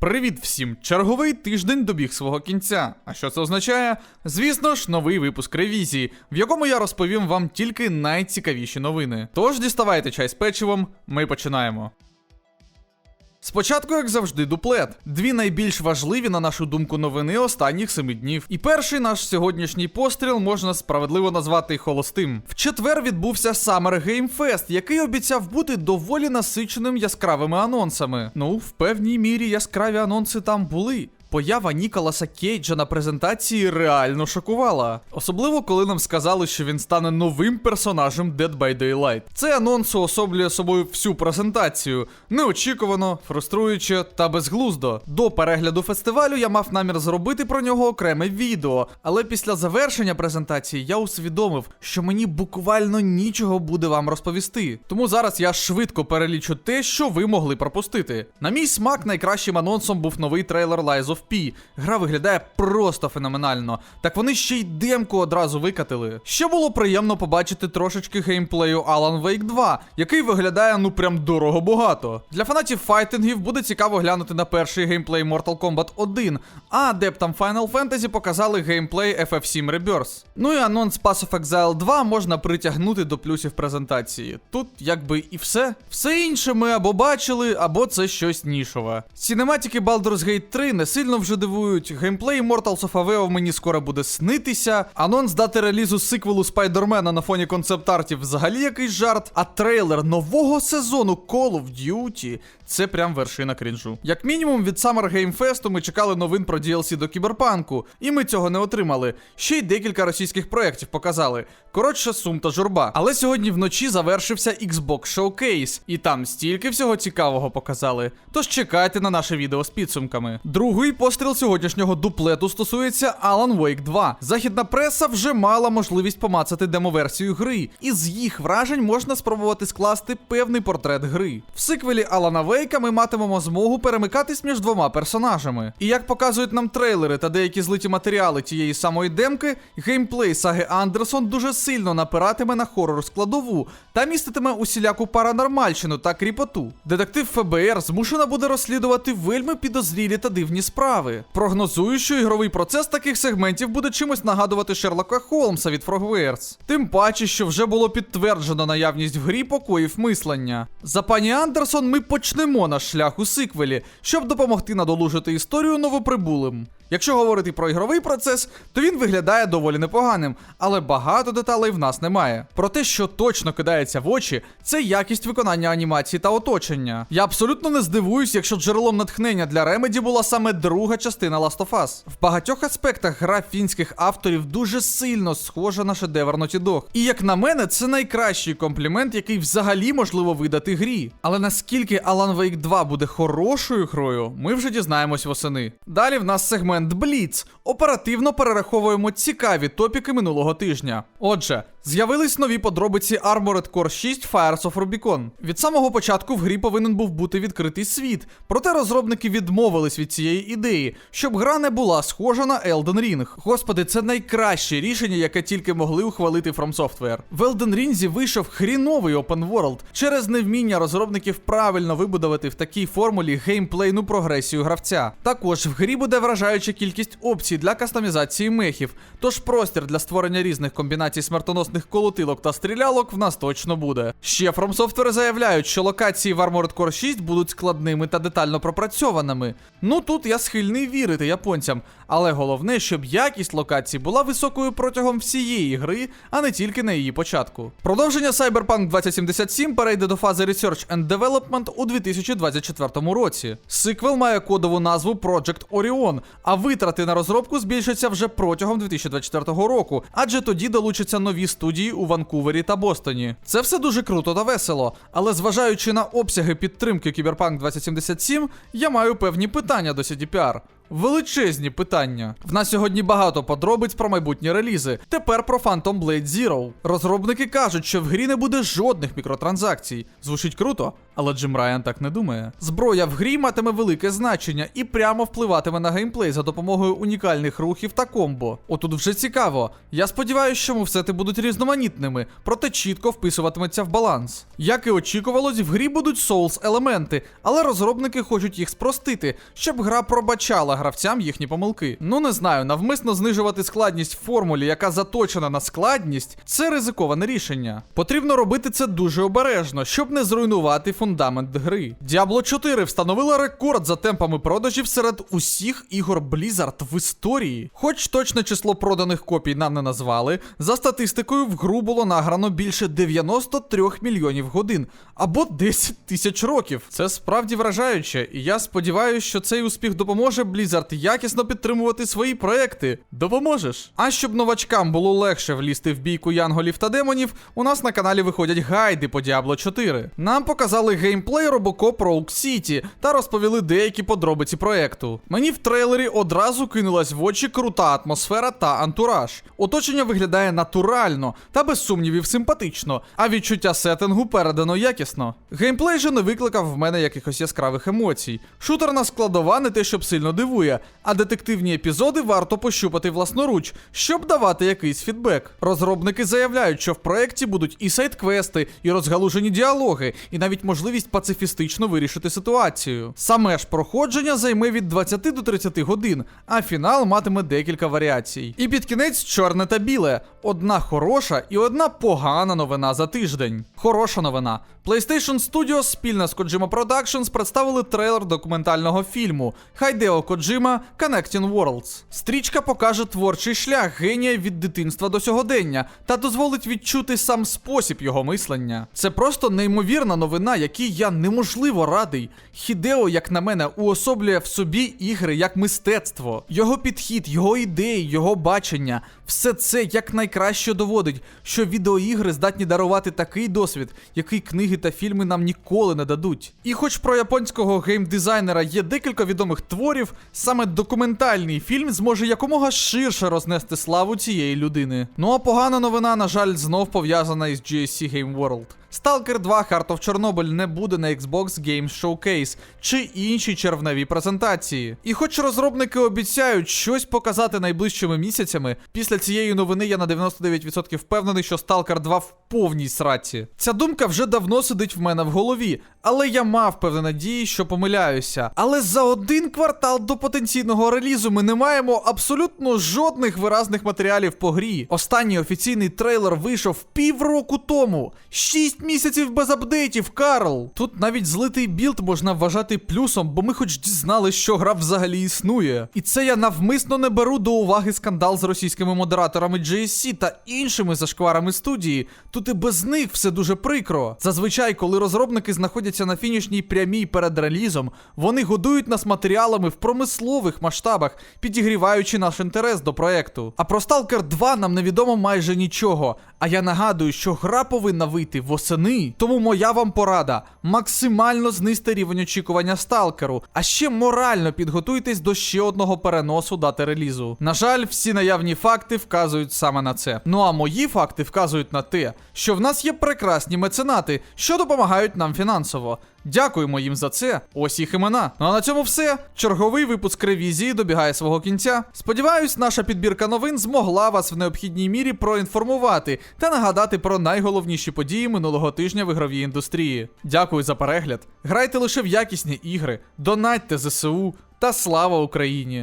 Привіт всім! Черговий тиждень добіг свого кінця. А що це означає? Звісно ж, новий випуск ревізії, в якому я розповім вам тільки найцікавіші новини. Тож діставайте чай з печивом, ми починаємо. Спочатку, як завжди, дуплет. Дві найбільш важливі, на нашу думку, новини останніх семи днів. І перший наш сьогоднішній постріл можна справедливо назвати холостим. В четвер відбувся Summer Game Fest, який обіцяв бути доволі насиченим яскравими анонсами. Ну, в певній мірі яскраві анонси там були. Поява Ніколаса Кейджа на презентації реально шокувала. Особливо, коли нам сказали, що він стане новим персонажем Dead by Daylight. Цей анонс уособлює собою всю презентацію. Неочікувано, фруструюче та безглуздо. До перегляду фестивалю я мав намір зробити про нього окреме відео, але після завершення презентації я усвідомив, що мені буквально нічого буде вам розповісти. Тому зараз я швидко перелічу те, що ви могли пропустити. На мій смак найкращим анонсом був новий трейлер Lies of P. Гра виглядає просто феноменально. Так вони ще й демку одразу викатили. Ще було приємно побачити трошечки геймплею Alan Wake 2, який виглядає ну прям дорого багато. Для фанатів файтингів буде цікаво глянути на перший геймплей Mortal Kombat 1, а адептам Final Fantasy показали геймплей FF7 Rebirth. Ну і анонс Pass of Exile 2 можна притягнути до плюсів презентації. Тут якби і все. Все інше ми або бачили, або це щось нішове. Сінематики Baldur's Gate 3 не сильно вже дивують. Геймплей Immortals of Aveo мені скоро буде снитися. Анонс дати релізу сиквелу Спайдермена на фоні концепт-артів взагалі якийсь жарт. А трейлер нового сезону Call of Duty це прям вершина крінжу. Як мінімум, від Summer Game Fest ми чекали новин про DLC до кіберпанку, і ми цього не отримали. Ще й декілька російських проєктів показали. Коротше, сум та журба. Але сьогодні вночі завершився Xbox Showcase, і там стільки всього цікавого показали. Тож чекайте на наше відео з підсумками. Другий постріл сьогоднішнього дуплету стосується Alan Wake 2. Західна преса вже мала можливість помацати демоверсію гри, і з їх вражень можна спробувати скласти певний портрет гри. В сиквелі Алана Вейка ми матимемо змогу перемикатись між двома персонажами. І як показують нам трейлери та деякі злиті матеріали тієї самої демки, геймплей саги Андерсон дуже сильно напиратиме на хорор складову та міститиме усіляку паранормальщину та кріпоту. Детектив ФБР змушена буде розслідувати вельми підозрілі та дивні справи. Прогнозую, що ігровий процес таких сегментів буде чимось нагадувати Шерлока Холмса від Frogwares. Тим паче, що вже було підтверджено наявність в грі покоїв мислення. За пані Андерсон ми почнемо наш шлях у сиквелі, щоб допомогти надолужити історію новоприбулим. Якщо говорити про ігровий процес, то він виглядає доволі непоганим, але багато деталей в нас немає. Про те, що точно кидається в очі, це якість виконання анімації та оточення. Я абсолютно не здивуюсь, якщо джерелом натхнення для Remedy була саме друга частина Last of Us. В багатьох аспектах гра фінських авторів дуже сильно схожа на шедевр Naughty Dog. І як на мене, це найкращий комплімент, який взагалі можливо видати грі. Але наскільки Alan Wake 2 буде хорошою грою, ми вже дізнаємось восени. Далі в нас сегмент Blitz. Оперативно перераховуємо цікаві топіки минулого тижня. Отже, з'явились нові подробиці Armored Core 6 Fires of Rubicon. Від самого початку в грі повинен був бути відкритий світ, проте розробники відмовились від цієї ідеї, щоб гра не була схожа на Elden Ring. Господи, це найкраще рішення, яке тільки могли ухвалити From Software. В Elden Ring вийшов хріновий open world через невміння розробників правильно вибудувати в такій формулі геймплейну прогресію гравця. Також в грі буде вражаюча кількість опцій для кастомізації мехів, тож простір для створення різних комбінацій смертоносних колотилок та стрілялок в нас точно буде. Ще From Software заявляють, що локації в Armored Core 6 будуть складними та детально пропрацьованими. Ну тут я схильний вірити японцям, але головне, щоб якість локацій була високою протягом всієї гри, а не тільки на її початку. Продовження Cyberpunk 2077 перейде до фази Research and Development у 2024 році. Сиквел має кодову назву Project Orion, а витрати на розробку збільшаться вже протягом 2024 року, адже тоді долучаться нові у Ванкувері та Бостоні. Це все дуже круто та весело, але зважаючи на обсяги підтримки Cyberpunk 2077, я маю певні питання до CDPR. Величезні питання. В нас сьогодні багато подробиць про майбутні релізи. Тепер про Phantom Blade Zero. Розробники кажуть, що в грі не буде жодних мікротранзакцій. Звучить круто, Але Джим Райан так не думає. Зброя в грі матиме велике значення і прямо впливатиме на геймплей за допомогою унікальних рухів та комбо. Отут вже цікаво. Я сподіваюся, що мувсети будуть різноманітними, проте чітко вписуватиметься в баланс. Як і очікувалось, в грі будуть соулс елементи, але розробники хочуть їх спростити, щоб гра пробачала гравцям їхні помилки. Ну не знаю, навмисно знижувати складність в формулі, яка заточена на складність, це ризиковане рішення. Потрібно робити це дуже обережно, щоб не зруйнувати фундамент гри. Diablo 4 встановила рекорд за темпами продажів серед усіх ігор Blizzard в історії. Хоч точне число проданих копій нам не назвали, за статистикою в гру було награно більше 93 мільйонів годин або 10 тисяч років. Це справді вражаюче, і я сподіваюся, що цей успіх допоможе Blizzard якісно підтримувати свої проекти. Допоможеш. А щоб новачкам було легше влізти в бійку янголів та демонів, у нас на каналі виходять гайди по Diablo 4. Нам показали геймплей Robocop Rogue City та розповіли деякі подробиці проекту. Мені в трейлері одразу кинулась в очі крута атмосфера та антураж. Оточення виглядає натурально та без сумнівів симпатично, а відчуття сеттингу передано якісно. Геймплей же не викликав в мене якихось яскравих емоцій. Шутерна складова не те, щоб сильно дивує, а детективні епізоди варто пощупати власноруч, щоб давати якийсь фідбек. Розробники заявляють, що в проєкті будуть і сайт-квести, і розгалужені діалоги, і навіть можливість пацифістично вирішити ситуацію. Саме ж проходження займе від 20 до 30 годин, а фінал матиме декілька варіацій. І під кінець чорне та біле. Одна хороша і одна погана новина за тиждень. Хороша новина. PlayStation Studios спільно з Kojima Productions представили трейлер документального фільму Хайдео Коджима Connecting Worlds. Стрічка покаже творчий шлях генія від дитинства до сьогодення та дозволить відчути сам спосіб його мислення. Це просто неймовірна новина, якій я неможливо радий. Хідео, як на мене, уособлює в собі ігри як мистецтво. Його підхід, його ідеї, його бачення все це якнайкраще доводить, що відеоігри здатні дарувати такий досвід, який книги та фільми нам ніколи не дадуть. І хоч про японського геймдизайнера є декілька відомих творів, саме документальний фільм зможе якомога ширше рознести славу цієї людини. Ну а погана новина, на жаль, знов пов'язана із GSC Game World. Stalker 2 Heart of Chernobyl не буде на Xbox Games Showcase чи інші червневі презентації. І хоч розробники обіцяють щось показати найближчими місяцями, після цієї новини я на 99% впевнений, що Stalker 2 в повній сраці. Ця думка вже давно сидить в мене в голові, але я мав певні надії, що помиляюся. Але за один квартал до потенційного релізу ми не маємо абсолютно жодних виразних матеріалів по грі. Останній офіційний трейлер вийшов півроку тому. Шість місяців без апдейтів, Карл. Тут навіть злитий білд можна вважати плюсом, бо ми хоч дізнали, що гра взагалі існує. І це я навмисно не беру до уваги скандал з російськими модераторами GSC та іншими зашкварами студії. Тут і без них все дуже прикро. Зазвичай, коли розробники знаходяться на фінішній прямій перед релізом, вони годують нас матеріалами в промислових масштабах, підігріваючи наш інтерес до проекту. А про Stalker 2 нам невідомо майже нічого. А я нагадую, що гра повинна вийти восени. Тому моя вам порада: максимально знизьте рівень очікування сталкеру, а ще морально підготуйтесь до ще одного переносу дати релізу. На жаль, всі наявні факти вказують саме на це. Ну а мої факти вказують на те, що в нас є прекрасні меценати, що допомагають нам фінансово. Дякуємо їм за це. Ось їх імена. Ну а на цьому все. Черговий випуск ревізії добігає свого кінця. Сподіваюсь, наша підбірка новин змогла вас в необхідній мірі проінформувати та нагадати про найголовніші події минулого тижня в ігровій індустрії. Дякую за перегляд. Грайте лише в якісні ігри, донатьте ЗСУ та слава Україні!